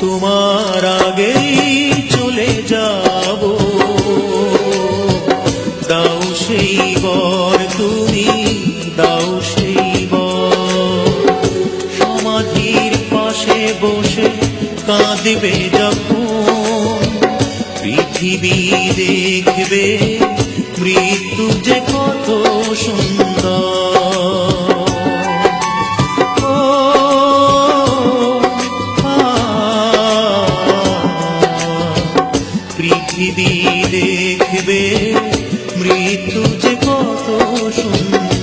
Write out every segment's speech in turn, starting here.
তোমার আগেই চলে যাব। দাও সেই বর তুমি, দাও সেই সমাধির পাশে বসে কাঁদবে যখন। পৃথিবী দেখবে মৃত্যু যে কত সুন্দর। দেখবে মৃত্যু যে কত সুন্দর।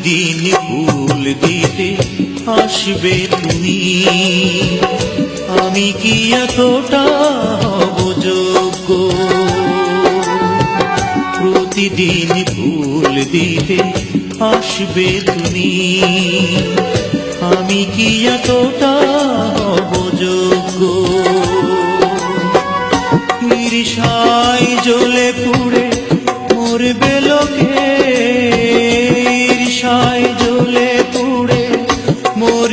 প্রতিদিন ফুল দিতে আসবে তুমি। আমি কি এতটা হব যোগ্য প্রতিদিন ফুল দিতে আসবে তুমি। আমি কি এতটা হব যোগ্য ঈর্ষায় জ্বলে পুড়ে মরবে লোকে।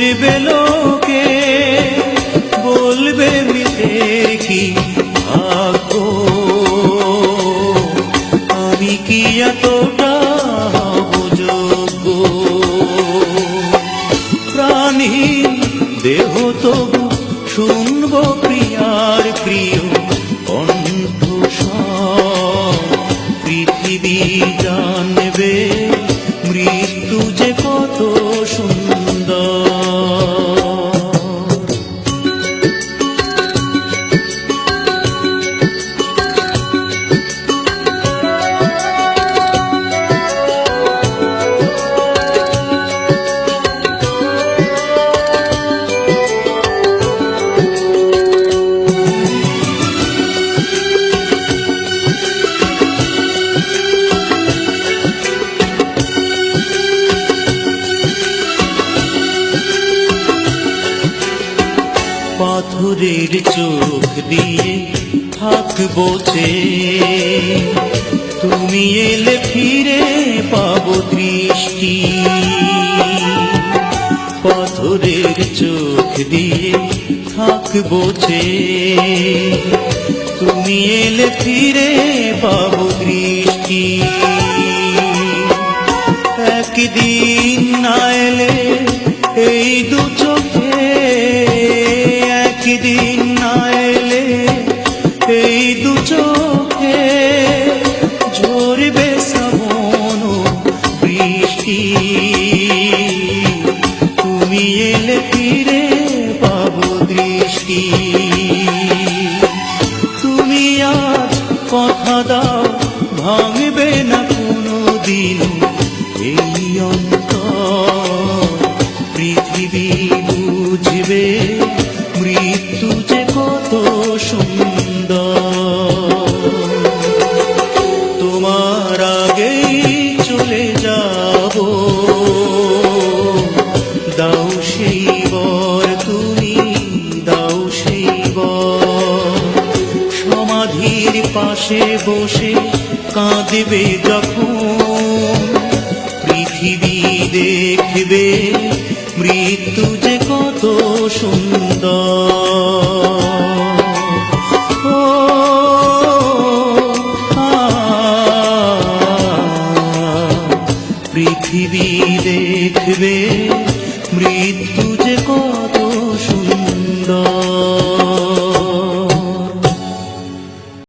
মরবে লোকে, বলবে আমি কি এতটা যোগ্য দেহ তবু শুনব প্রিয়ার প্রিয় পৃথিবী জানবে মৃত্যু যে কত সুন্দর। পাথরের চোখ দিয়ে থাকব চেয়ে তুমি এলে ফিরে পাবো দৃষ্টি। পাথরের চোখ দিয়ে থাকব চেয়ে তুমি এলে ফিরে পাবো দৃষ্টি। একদিন না এলে এই চোখে একদিন না এলে এই দু চোখে ঝরবে শ্রাবণ বৃষ্টি। তুমি এলে ফিরে পাবো দৃষ্টি। তুমি আজ কথা দাও, ভাঙবে না কোনো দিন এই অন্তর। পৃথিবী বুঝবে পাশে বসে কাঁদবে যখন পৃথিবী দেখবে মৃত্যু যে কত সুন্দর। ও পৃথিবী দেখবে মৃত্যু যে কত সুন্দর।